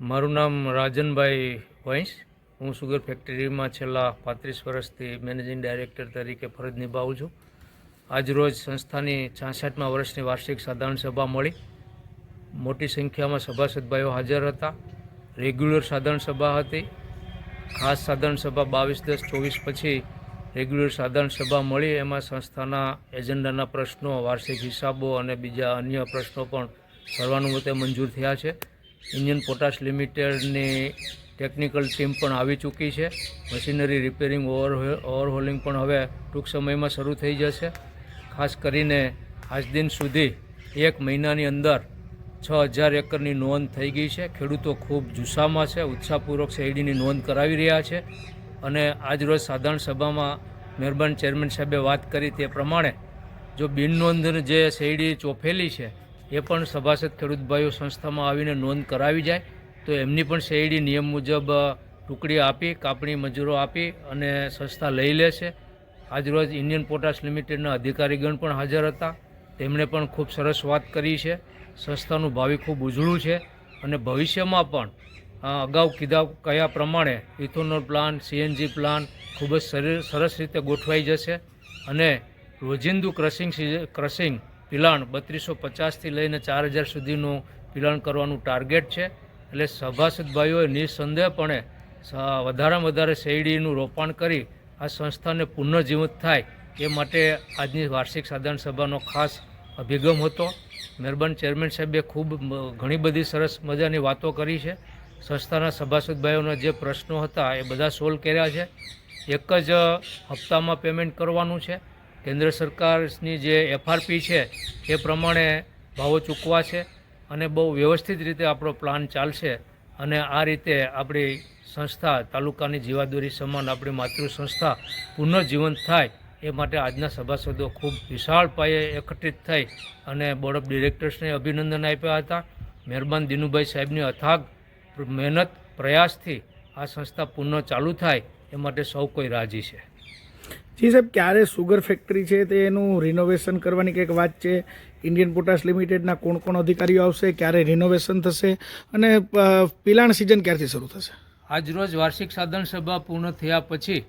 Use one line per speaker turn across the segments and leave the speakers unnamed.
મારું નામ રાજનભાઈ વંશ. હું સુગર ફેક્ટરીમાં છેલ્લા પાંત્રીસ વર્ષથી મેનેજિંગ ડાયરેક્ટર તરીકે ફરજ નિભાવું છું. આજરોજ સંસ્થાની છાસઠમાં વર્ષની વાર્ષિક સાધારણ સભા મળી. મોટી સંખ્યામાં સભાસદભાઈઓ હાજર હતા. રેગ્યુલર સાધારણ સભા હતી. ખાસ સાધારણ સભા બાવીસ દસ ચોવીસ પછી રેગ્યુલર સાધારણ સભા મળી. એમાં સંસ્થાના એજન્ડાના પ્રશ્નો, વાર્ષિક હિસાબો અને બીજા અન્ય પ્રશ્નો પણ સર્વાનુમતે મંજૂર થયા છે. ઇન્ડિયન પોટાશ લિમિટેડની ટેકનિકલ ટીમ પણ આવી ચૂકી છે. મશીનરી રિપેરિંગ ઓવર ઓવરહોલિંગ પણ હવે ટૂંક સમયમાં શરૂ થઈ જશે. ખાસ કરીને આજ દિન સુધી એક મહિનાની અંદર છ હજાર એકરની નોંધ થઈ ગઈ છે. ખેડૂતો ખૂબ જુસ્સામાં છે, ઉત્સાહપૂર્વક શેરડીની નોંધ કરાવી રહ્યા છે અને આજરોજ સાધારણ સભામાં મહેરબાન ચેરમેન સાહેબે વાત કરી તે પ્રમાણે જો બિનનોંધ જે શેરડી ચોફેલી છે એ પણ સભાસદ ખેડૂત ભાઈઓ સંસ્થામાં આવીને નોંધ કરાવી જાય તો એમની પણ શેરડી નિયમ મુજબ ટુકડી આપી, કાપણી મજૂરો આપી અને સંસ્થા લઈ લે છે. આજરોજ ઇન્ડિયન પોટાશ લિમિટેડના અધિકારીગણ પણ હાજર હતા. તેમણે પણ ખૂબ સરસ વાત કરી છે. સંસ્થાનું ભાવિ ખૂબ ઉજળું છે અને ભવિષ્યમાં પણ અગાઉ કીધા કયા પ્રમાણે ઇથોનોલ પ્લાન સીએનજી પ્લાન ખૂબ જ સરસ રીતે ગોઠવાઈ જશે અને રોજિંદુ ક્રશિંગ ક્રશિંગ પિલાણ બત્રીસો પચાસથી લઈને ચાર હજાર સુધીનું પિલાણ કરવાનું ટાર્ગેટ છે. એટલે સભાસદભાઈઓએ નિઃસંદેહપણે વધારેમાં વધારે શેરડીનું રોપાણ કરી આ સંસ્થાને પુનઃજીવિત થાય એ માટે આજની વાર્ષિક સાધારણ સભાનો ખાસ અભિગમ હતો. મહેરબાન ચેરમેન સાહેબે ખૂબ ઘણી બધી સરસ મજાની વાતો કરી છે. સંસ્થાના સભાસદભાઈઓના જે પ્રશ્નો હતા એ બધા સોલ્વ કર્યા છે. એક જ હપ્તામાં પેમેન્ટ કરવાનું છે. કેન્દ્ર સરકારની જે એફઆરપી છે, એ પ્રમાણે ભાવો ચૂકવા છે અને બહુ વ્યવસ્થિત રીતે આપણો પ્લાન ચાલશે અને આ રીતે આપણી સંસ્થા તાલુકાની જીવાદોરી સમાન આપણી માતૃ સંસ્થા પુનઃજીવંત થાય એ માટે આજના સભાસદો ખૂબ વિશાળ પાયે એકત્રિત થઈ અને બોર્ડ ઓફ ડિરેક્ટર્સને અભિનંદન આપ્યા હતા. મહેરબાન દિનુભાઈ સાહેબની અથાગ મહેનત, પ્રયાસથી આ સંસ્થા પુનઃ ચાલુ થાય એ માટે સૌ કોઈ રાજી છે.
જી સાહેબ, ક્યારે સુગર ફેક્ટરી છે તે એનું રિનોવેશન કરવાની કંઈક વાત છે? ઇન્ડિયન પોટાશ લિમિટેડના કોણ કોણ અધિકારીઓ આવશે? ક્યારે રિનોવેશન થશે? અને પિલાણ સિઝન ક્યારથી શરૂ થશે?
આજરોજ વાર્ષિક સાધન સભા પૂર્ણ થયા પછી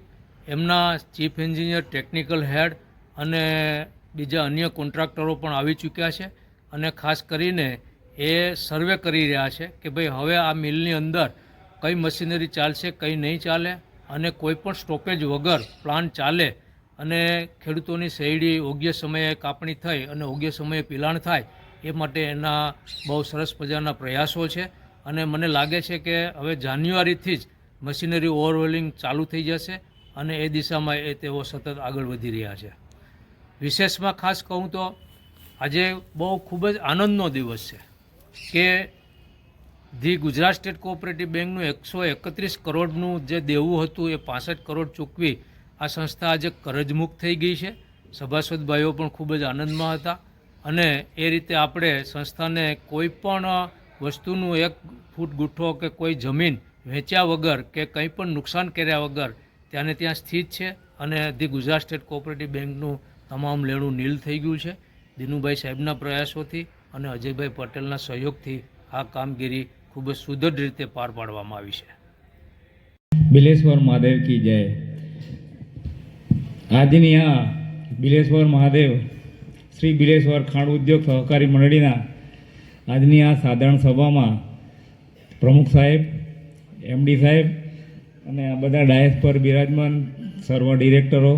એમના ચીફ એન્જિનિયર ટેકનિકલ હેડ અને બીજા અન્ય કોન્ટ્રાક્ટરો પણ આવી ચૂક્યા છે અને ખાસ કરીને એ સર્વે કરી રહ્યા છે કે ભાઈ હવે આ મિલની અંદર કઈ મશીનરી ચાલશે, કઈ નહીં ચાલે? અને કોઈ પણ સ્ટોપેજ વગર પ્લાન્ટ ચાલે અને ખેડૂતોની શેરડી યોગ્ય સમયે કાપણી થઈ અને યોગ્ય સમયે પિલાણ થાય, એ માટે એના બહુ સરસ મજાના પ્રયાસો છે. અને મને લાગે છે કે હવે જાન્યુઆરીથી જ મશીનરી ઓવરવેલિંગ ચાલુ થઈ જશે અને એ દિશામાં એ તેઓ સતત આગળ વધી રહ્યા છે. વિશેષમાં ખાસ કહું તો આજે બહુ ખૂબ જ આનંદનો દિવસ છે કે ધી ગુજરાત સ્ટેટ કોઓપરેટિવ બેંકનું એકસો એકત્રીસ કરોડનું જે દેવું હતું એ પાસઠ કરોડ ચૂકવી આ સંસ્થા આજે કરજમુક્ત થઈ ગઈ છે. સભાસદ ભાઈઓ પણ ખૂબ જ આનંદમાં હતા. અને એ રીતે આપણે સંસ્થાને કોઈ પણ વસ્તુનું એક ફૂટ ગુઠ્ઠો કે કોઈ જમીન વેચ્યા વગર કે કંઈ પણ નુકસાન કર્યા વગર ત્યાંને ત્યાં સ્થિત છે અને ધી ગુજરાત સ્ટેટ કોઓપરેટિવ બેંકનું તમામ લેણું નીલ થઈ ગયું છે. દિનુભાઈ સાહેબના પ્રયાસોથી અને અજયભાઈ પટેલના સહયોગથી આ કામગીરી ખૂબ જ સુદૃઢ રીતે પાર પાડવામાં આવી છે.
બિલેશ્વર મહાદેવ કી જય. આજની આ બિલેશ્વર મહાદેવ, શ્રી બિલેશ્વર ખાંડ ઉદ્યોગ સહકારી મંડળીના આજની આ સાધારણ સભામાં પ્રમુખ સાહેબ એમડી સાહેબ અને આ બધા ડાયસ પર બિરાજમાન, સર્વ ડિરેક્ટરો,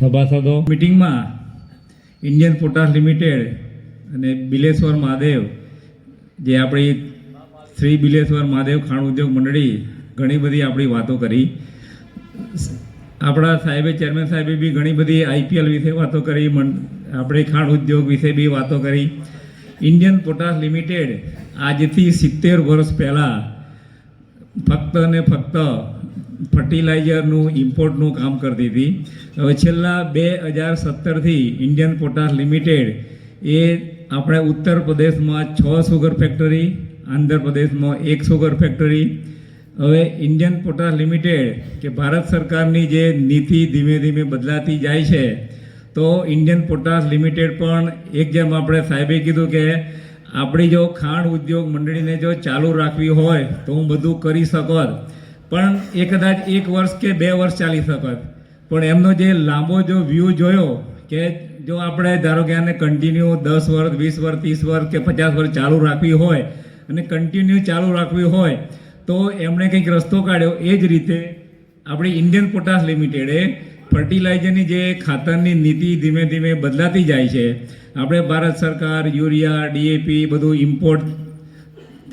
સભાસદો. મિટિંગમાં ઇન્ડિયન પોટાશ લિમિટેડ અને બિલેશ્વર મહાદેવ જે આપણી શ્રી બિલેશ્વર મહાદેવ ખાણ ઉદ્યોગ મંડળી ઘણી બધી આપણી વાતો કરી. આપણા સાહેબે, ચેરમેન સાહેબે બી ઘણી બધી આઈપીએલ વિશે વાતો કરી આપણે ખાણ ઉદ્યોગ વિશે બી વાતો કરી. ઇન્ડિયન પોટાસ લિમિટેડ આજથી સિત્તેર વર્ષ પહેલાં ફક્ત ને ફક્ત ફર્ટિલાઇઝરનું, ઇમ્પોર્ટનું કામ કરતી હતી. હવે છેલ્લા બે હજાર સત્તરથી ઇન્ડિયન પોટાશ લિમિટેડ એ આપણે ઉત્તર પ્રદેશમાં છ સુગર ફેક્ટરી આંધ્રપ્રદેશમાં એક સુગર ફેક્ટરી હવે ઇન્ડિયન પોટાશ લિમિટેડ કે ભારત સરકારની જે નીતિ ધીમે ધીમે બદલાતી જાય છે, તો ઇન્ડિયન પોટાશ લિમિટેડ પણ એક જેમ આપણે સાહેબે કીધું કે આપણી જો ખાણ ઉદ્યોગ મંડળીને જો ચાલુ રાખવી હોય, તો હું બધું કરી શકત. પણ એ કદાચ એક વર્ષ કે બે વર્ષ ચાલી શકત. પણ એમનો જે લાંબો જો વ્યૂ જોયો, કે જો આપણે ધારો કે આને કન્ટિન્યુ દસ વર્ષ, વીસ વર્ષ, ત્રીસ વર્ષ કે પચાસ વર્ષ ચાલુ રાખવી હોય અને કન્ટિન્યુ ચાલુ રાખવી હોય, તો એમણે કંઈક રસ્તો કાઢ્યો. એ જ રીતે આપણી ઇન્ડિયન પોટાશ લિમિટેડે ફર્ટિલાઇઝરની જે ખાતરની નીતિ ધીમે ધીમે બદલાતી જાય છે. આપણે ભારત સરકાર, યુરિયા ડીએપી બધું ઇમ્પોર્ટ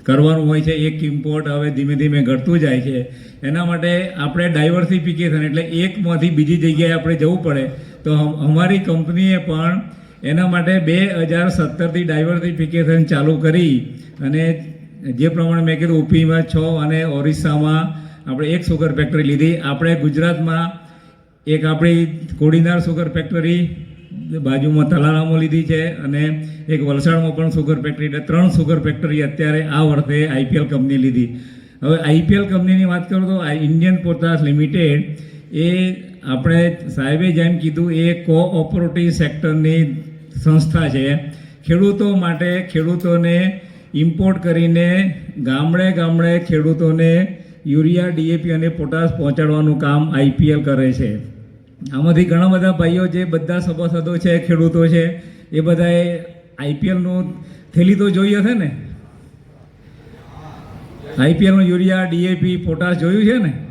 કરવાનું હોય છે. એક ઇમ્પોર્ટ હવે ધીમે ધીમે ઘટતું જાય છે. એના માટે આપણે ડાયવર્સિફિકેશન એટલે એકમાંથી બીજી જગ્યાએ આપણે જવું પડે. તો અમારી કંપનીએ પણ એના માટે બે હજાર સત્તરથી ડાયવર્સિફિકેશન ચાલુ કરી અને જે પ્રમાણે મેં કીધું ઉપીમાં છ અને ઓરિસ્સામાં આપણે એક સુગર ફેક્ટરી લીધી. આપણે ગુજરાતમાં એક આપણી કોડીનાર સુગર ફેક્ટરી બાજુમાં તલાણામાં લીધી છે અને એક વલસાડમાં પણ સુગર ફેક્ટરી એટલે ત્રણ સુગર ફેક્ટરી અત્યારે આ વર્ષે આઈપીએલ કંપની લીધી. હવે આઈપીએલ કંપનીની વાત કરું તો ઇન્ડિયન પોતાસ લિમિટેડ એ આપણે સાહેબે જેમ કીધું, એ કોઓપરેટિવ સેક્ટરની સંસ્થા છે. ખેડૂતો માટે ખેડૂતોને ઇમ્પોર્ટ કરીને ગામડે ગામડે ખેડૂતોને યુરિયા ડીએપી અને પોટાશ પહોંચાડવાનું કામ આઈપીએલ કરે છે. આમાંથી ઘણા બધા ભાઈઓ જે બધા સભાસદો છે, ખેડૂતો છે, એ બધાએ આઈપીએલનું થેલી તો જોઈ હશે ને? આઈપીએલનું યુરિયા ડીએપી પોટાશ જોયું છે ને?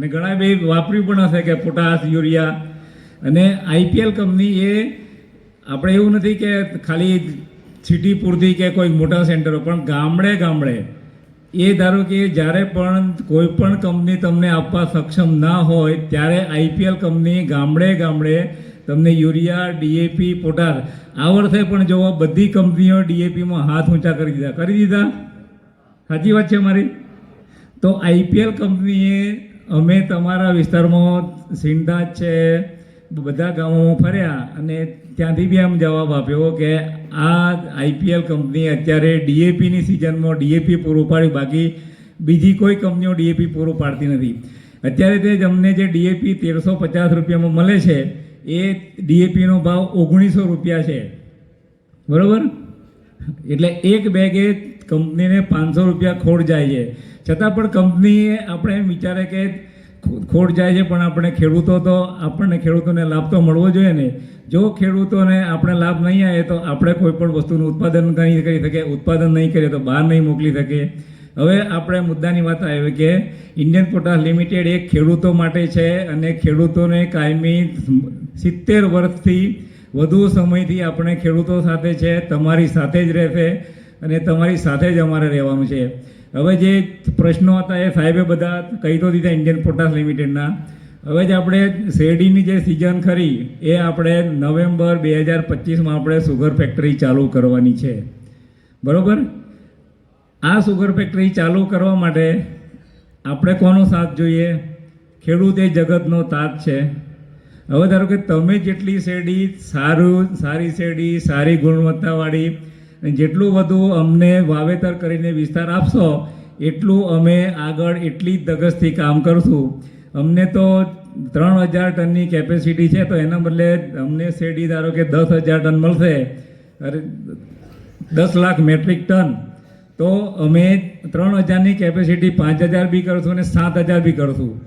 અને ઘણા બે વાપર્યું પણ હશે કે પોટાશ, યુરિયા. અને આઈપીએલ કંપની એ આપણે એવું નથી કે ખાલી સિટી પૂરતી કે કોઈ મોટા સેન્ટરો, પણ ગામડે ગામડે એ ધારો કે જ્યારે પણ કોઈ પણ કંપની તમને આપવા સક્ષમ ના હોય, ત્યારે આઈપીએલ કંપની ગામડે ગામડે તમને યુરિયા, ડીએપી પોટાર આ વર્ષે પણ જો બધી કંપનીઓ ડીએપીમાં હાથ ઊંચા કરી દીધા. કરી દીધા? સાચી વાત છે મારી? તો આઈપીએલ કંપનીએ અમે તમારા વિસ્તારમાં સિંધાજ છે, બધા ગામોમાં ફર્યા અને ત્યાંથી બી આમ જવાબ આપ્યો કે આ આઈપીએલ કંપની અત્યારે ડીએપીની સિઝનમાં ડીએપી પૂરું પાડ્યું, બાકી બીજી કોઈ કંપનીઓ ડીએપી પૂરું પાડતી નથી. અત્યારે તે અમને જે ડીએપી તેરસો પચાસ રૂપિયામાં મળે છે, એ ડીએપીનો ભાવ ઓગણીસો રૂપિયા છે. બરાબર? એટલે એક બેગે કંપનીને પાંચસો રૂપિયા ખોટ જાય છે. છતાં પણ કંપનીએ આપણે એમ વિચારે કે ખોટ જાય છે, પણ આપણે ખેડૂતો તો, આપણને ખેડૂતોને લાભ તો મળવો જોઈએ ને. જો ખેડૂતોને આપણે લાભ નહીં આવે તો આપણે કોઈ પણ વસ્તુનું ઉત્પાદન નહીં કરી શકીએ, ઉત્પાદન નહીં કરીએ તો બહાર નહીં મોકલી શકીએ. હવે આપણે મુદ્દાની વાત આવી કે ઇન્ડિયન પોટાશ લિમિટેડ એક ખેડૂતો માટે છે અને ખેડૂતોને કાયમી સિત્તેર વર્ષથી વધુ સમયથી આપણે ખેડૂતો સાથે છે, તમારી સાથે જ રહેશે. અને તમારી સાથે જ અમારે રહેવાનું છે. હવે જે પ્રશ્નો હતા એ સાહેબે બધા કહી તો દીધા ઇન્ડિયન પોટાસ લિમિટેડના. હવે જ આપણે શેરડીની જે સિઝન ખરી, એ આપણે નવેમ્બર બે હજાર પચીસમાં આપણે સુગર ફેક્ટરી ચાલુ કરવાની છે. બરાબર? આ સુગર ફેક્ટરી ચાલુ કરવા માટે આપણે કોનો સાથ જોઈએ? ખેડૂત એ જગતનો તાત છે. હવે ધારો કે તમે જેટલી શેરડી સારું, સારી શેરડી, સારી ગુણવત્તાવાળી અને જેટલું બધું અમને વાવેતર કરીને વિસ્તાર આપશો, એટલું અમે આગળ એટલી જ ધગસથી કામ કરશું. અમને તો ત્રણ હજાર ટનની કેપેસિટી છે, તો એના બદલે અમને શેરડી ધારો કે દસ હજાર ટન મળશે. અરે, દસ લાખ મેટ્રિક ટન. તો અમે ત્રણ હજારની કેપેસિટી પાંચ હજાર બી કરશું અને સાત હજાર બી કરશું.